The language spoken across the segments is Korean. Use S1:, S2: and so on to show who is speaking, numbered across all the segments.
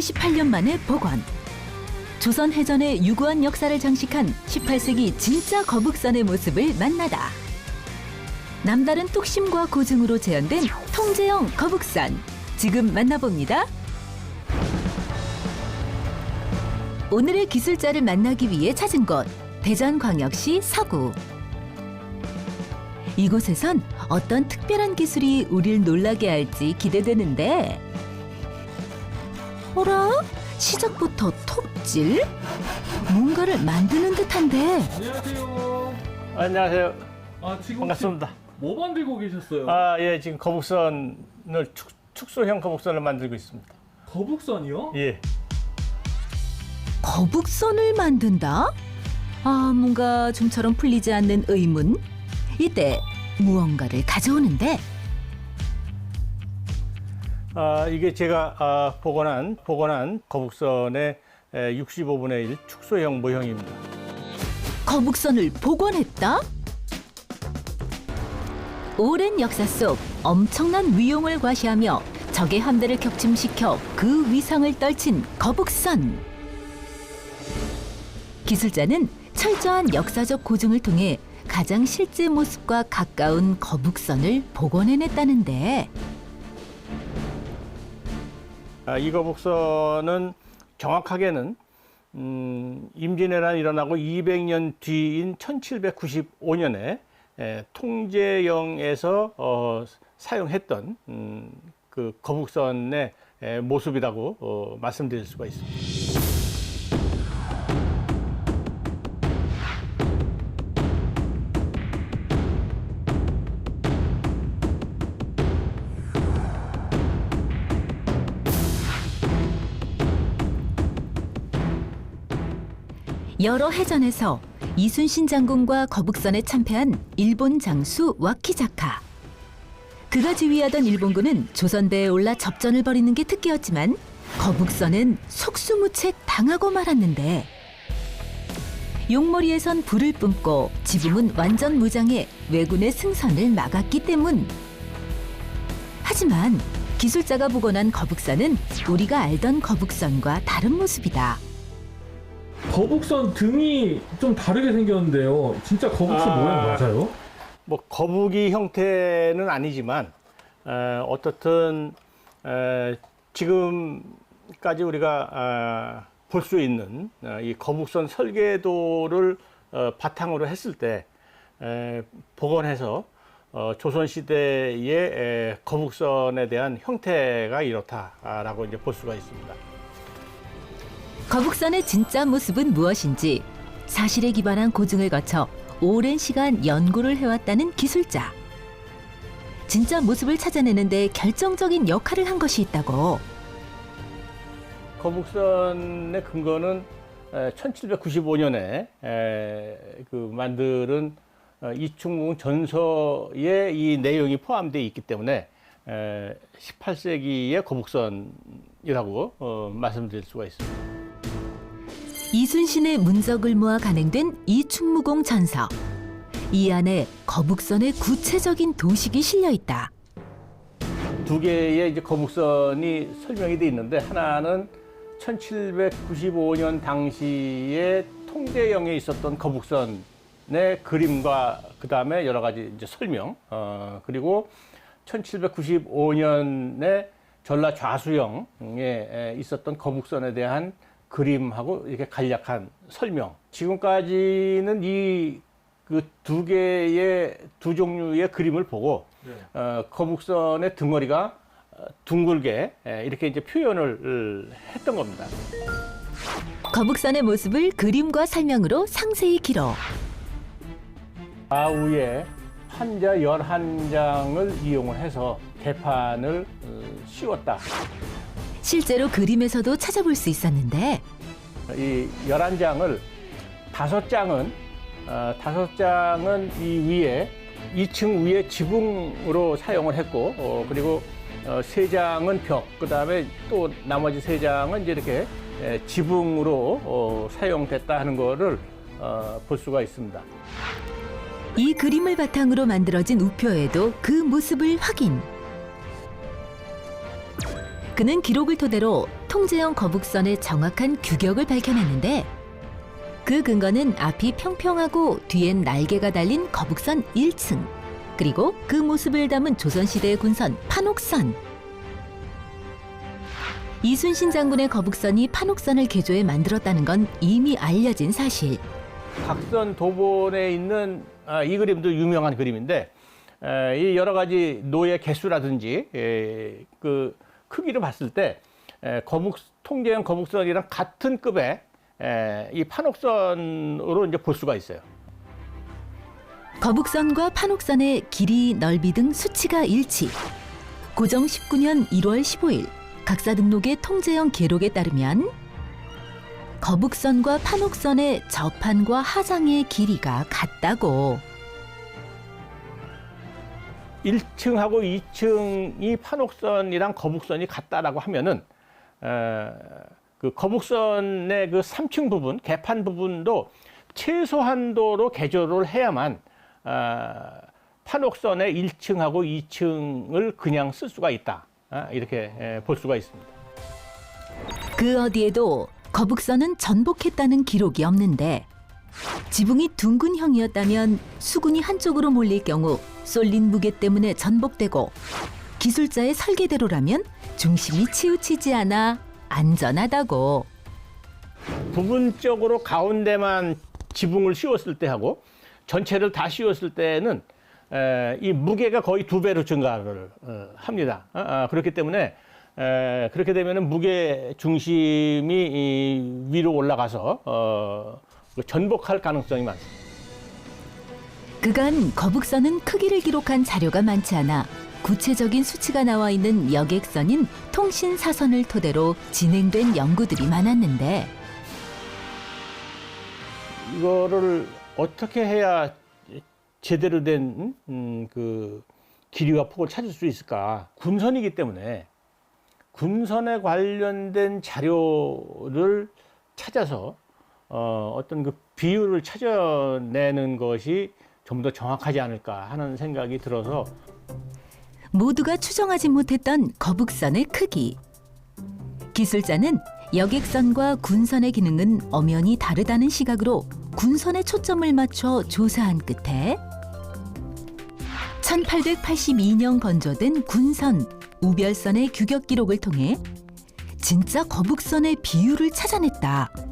S1: 228년 만에 복원. 조선 해전의 유구한 역사를 장식한 18세기 진짜 거북선의 모습을 만나다. 남다른 뚝심과 고증으로 재현된 통제형 거북선. 지금 만나봅니다. 오늘의 기술자를 만나기 위해 찾은 곳 대전광역시 서구. 이곳에선 어떤 특별한 기술이 우릴 놀라게 할지 기대되는데. 어라? 시작부터 톱질? 뭔가를 만드는 듯한데.
S2: 안녕하세요.
S3: 안녕하세요.
S2: 아 지금
S3: 반갑습니다.
S2: 혹시 뭐 만들고 계셨어요?
S3: 아, 예, 지금 거북선을 축, 축소형 거북선을 만들고 있습니다.
S2: 거북선이요?
S3: 예.
S1: 거북선을 만든다? 아, 뭔가 좀처럼 풀리지 않는 의문. 이때 무언가를 가져오는데
S3: 아, 이게 제가 아, 복원한 복원한 거북선의 65분의 1 축소형 모형입니다.
S1: 거북선을 복원했다? 오랜 역사 속 엄청난 위용을 과시하며 적의 함대를 격침시켜 그 위상을 떨친 거북선. 기술자는 철저한 역사적 고증을 통해 가장 실제 모습과 가까운 거북선을 복원해냈다는데
S3: 아, 이 거북선은 정확하게는 음, 임진왜란이 일어나고 200년 뒤인 1795년에 에, 통제영에서 어, 사용했던 음, 그 거북선의 에, 모습이라고 어, 말씀드릴 수가 있습니다.
S1: 여러 해전에서 이순신 장군과 거북선에 참패한 일본 장수 와키자카. 그가 지휘하던 일본군은 조선대에 올라 접전을 벌이는 게 특기였지만 거북선은 속수무책 당하고 말았는데 용머리에선 불을 뿜고 지붕은 완전 무장해 왜군의 승선을 막았기 때문. 하지만 기술자가 복원한 거북선은 우리가 알던 거북선과 다른 모습이다.
S2: 거북선 등이 좀 다르게 생겼는데요. 진짜 거북선
S3: 아.
S2: 모양 맞아요?
S3: 뭐 거북이 형태는 아니지만 어, 어떻든 에, 지금까지 우리가 볼수 있는 어, 이 거북선 설계도를 어, 바탕으로 했을 때 에, 복원해서 어, 조선 시대의 에, 거북선에 대한 형태가 이렇다라고 이제 볼 수가 있습니다.
S1: 거북선의 진짜 모습은 무엇인지 사실에 기반한 고증을 거쳐 오랜 시간 연구를 해왔다는 기술자. 진짜 모습을 찾아내는데 결정적인 역할을 한 것이 있다고.
S3: 거북선의 근거는 1795년에 그 만드는 어, 이충무 전서에 이 내용이 포함되어 있기 때문에 18세기의 거북선이라고 어, 말씀드릴 수가 있습니다.
S1: 이순신의 문적을 모아 간행된 이충무공 전서. 이 안에 거북선의 구체적인 도식이 실려 있다.
S3: 두 개의 이제 거북선이 설명이 돼 있는데 하나는 1795년 당시에 통제영에 있었던 거북선의 그림과 그 다음에 여러 가지 이제 설명 어, 그리고 1795년에 전라 좌수영에 있었던 거북선에 대한 그림하고 이렇게 간략한 설명. 지금까지는 이 그 두 개의 두 종류의 그림을 보고
S2: 네.
S3: 어, 거북선의 등허리가 어, 둥글게 에, 이렇게 이제 표현을 했던 겁니다.
S1: 거북선의 모습을 그림과 설명으로 상세히 기록.
S3: 좌우에 판자 11장을 이용을 해서 개판을 어, 씌웠다.
S1: 실제로 그림에서도 찾아볼 수 있었는데
S3: 이 11장을 다섯 장은 어, 다섯 장은 이 위에 2층 위에 지붕으로 사용을 했고 어, 그리고 어, 세 장은 벽, 그 다음에 또 나머지 세 장은 이제 이렇게 에, 지붕으로 어, 사용됐다 하는 거를 어, 볼 수가 있습니다.
S1: 이 그림을 바탕으로 만들어진 우표에도 그 모습을 확인. 그는 기록을 토대로 통제형 거북선의 정확한 규격을 밝혀냈는데 그 근거는 앞이 평평하고 뒤엔 날개가 달린 거북선 1층 그리고 그 모습을 담은 조선시대의 군선 판옥선. 이순신 장군의 거북선이 판옥선을 개조해 만들었다는 건 이미 알려진 사실.
S3: 각선 도본에 있는 아, 이 그림도 유명한 그림인데 에, 이 여러 가지 노예 개수라든지 에, 그 크기를 봤을 때 에, 거북 통제형 거북선이랑 같은 급의 에, 이 판옥선으로 이제 볼 수가 있어요.
S1: 거북선과 판옥선의 길이, 넓이 등 수치가 일치. 고정 19년 1월 15일 각사 등록의 통제형 기록에 따르면 거북선과 판옥선의 저판과 하장의 길이가 같다고.
S3: 1층하고 2층이 판옥선이랑 거북선이 같다라고 하면은 에, 그 거북선의 그 3층 부분, 개판 부분도 최소한도로 개조를 해야만 아, 판옥선의 1층하고 2층을 그냥 쓸 수가 있다. 아, 이렇게 에, 볼 수가 있습니다.
S1: 그 어디에도 거북선은 전복했다는 기록이 없는데 지붕이 둥근형이었다면 수군이 한쪽으로 몰릴 경우 쏠린 무게 때문에 전복되고 기술자의 설계대로라면 중심이 치우치지 않아 안전하다고.
S3: 부분적으로 가운데만 지붕을 씌웠을 때 하고 전체를 다 씌웠을 때는 에, 이 무게가 거의 두 배로 증가를 어, 합니다. 아, 아, 그렇기 때문에 에, 그렇게 되면은 무게 중심이 이 위로 올라가서 어, 그 전복할 가능성이 많습니다.
S1: 그간 거북선은 크기를 기록한 자료가 많지 않아 구체적인 수치가 나와 있는 여객선인 통신사선을 토대로 진행된 연구들이 많았는데
S3: 이거를 어떻게 해야 제대로 된 음, 그 길이와 폭을 찾을 수 있을까? 군선이기 때문에 군선에 관련된 자료를 찾아서 어, 어떤 그 비율을 찾아내는 것이 좀 더 정확하지 않을까 하는 생각이 들어서
S1: 모두가 추정하지 못했던 거북선의 크기. 기술자는 여객선과 군선의 기능은 엄연히 다르다는 시각으로 군선에 초점을 맞춰 조사한 끝에 1882년 건조된 군선 우별선의 규격 기록을 통해 진짜 거북선의 비율을 찾아냈다.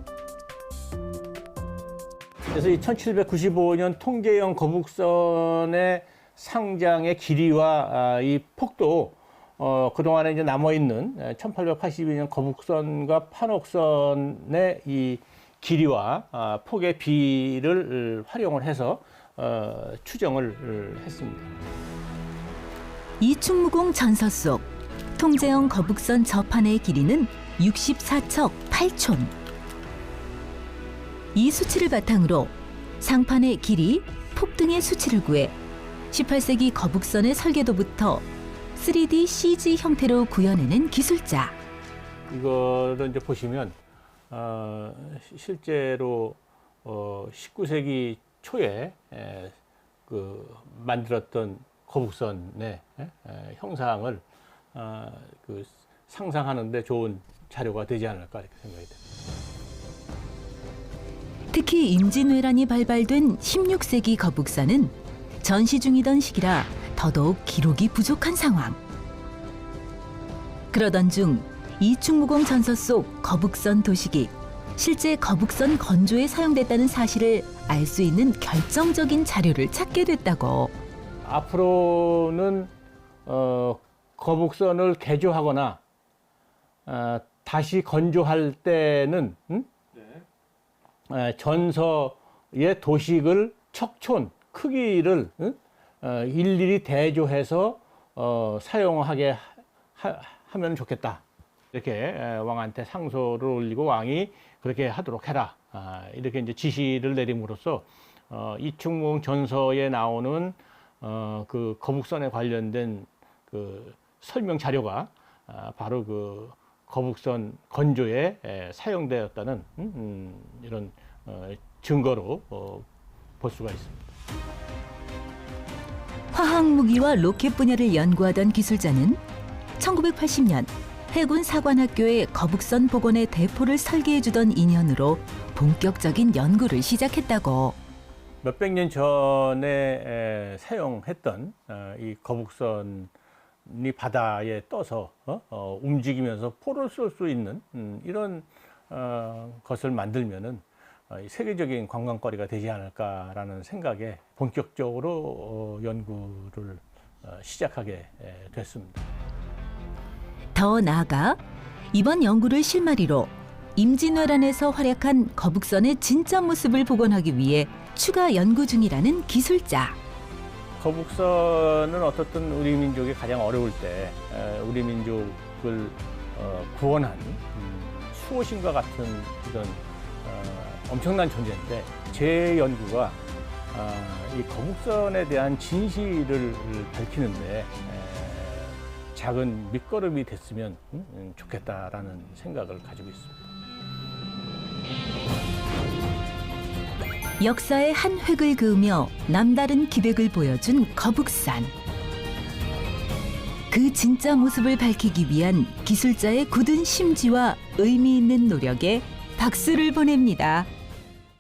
S3: 그래서 이 1795년 통계형 거북선의 상장의 길이와 아, 이 폭도 어, 그동안에 이제 남아있는 1882년 거북선과 판옥선의 이 길이와 아, 폭의 비를 활용을 해서 어, 추정을 했습니다.
S1: 이충무공 전서 속 통제형 거북선 저판의 길이는 64척 8촌. 이 수치를 바탕으로 상판의 길이, 폭 등의 수치를 구해 18세기 거북선의 설계도부터 3D CG 형태로 구현해낸 기술자.
S3: 이거를 이제 보시면 어, 시- 실제로 어, 19세기 초에 에, 그 만들었던 거북선의 에, 에, 형상을 어, 그 상상하는데 좋은 자료가 되지 않을까 이렇게 생각이 됩니다.
S1: 특히 임진왜란이 발발된 16세기 거북선은 전시 중이던 시기라 더더욱 기록이 부족한 상황. 그러던 중 이충무공 전서 속 거북선 도식이 실제 거북선 건조에 사용됐다는 사실을 알 수 있는 결정적인 자료를 찾게 됐다고.
S3: 앞으로는 어, 거북선을 개조하거나 어, 다시 건조할 때는 음? 에, 전서의 도식을 척촌 크기를 응? 어, 일일이 대조해서 어, 사용하게 하, 하면 좋겠다. 이렇게 에, 왕한테 상소를 올리고 왕이 그렇게 하도록 해라. 아, 이렇게 이제 지시를 내림으로써 어, 이충무 전서에 나오는 어, 그 거북선에 관련된 그 설명 자료가 아, 바로 그 거북선 건조에 에, 사용되었다는 음, 음, 이런 어, 증거로 어, 볼 수가 있습니다.
S1: 화학 무기와 로켓 분야를 연구하던 기술자는 1980년 해군 사관학교의 거북선 복원의 대포를 설계해주던 인연으로 본격적인 연구를 시작했다고.
S3: 몇백 년 전에 에, 사용했던 어, 이 거북선 이 바다에 떠서 어? 어, 움직이면서 포를 쏠 수 있는 음, 이런 어, 것을 만들면은 어, 이 세계적인 관광거리가 되지 않을까라는 생각에 본격적으로 어, 연구를 어, 시작하게 에, 됐습니다.
S1: 더 나아가 이번 연구를 실마리로 임진왜란에서 활약한 거북선의 진짜 모습을 복원하기 위해 추가 연구 중이라는 기술자.
S3: 거북선은 어떻든 우리 민족이 가장 어려울 때 에, 우리 민족을 어, 구원한 음, 수호신과 같은 이런 어, 엄청난 존재인데 제 연구가 아, 이 거북선에 대한 진실을 밝히는데 에, 작은 밑거름이 됐으면 음, 음, 좋겠다라는 생각을 가지고 있습니다.
S1: 역사의 한 획을 그으며 남다른 기백을 보여준 거북선. 그 진짜 모습을 밝히기 위한 기술자의 굳은 심지와 의미 있는 노력에 박수를 보냅니다.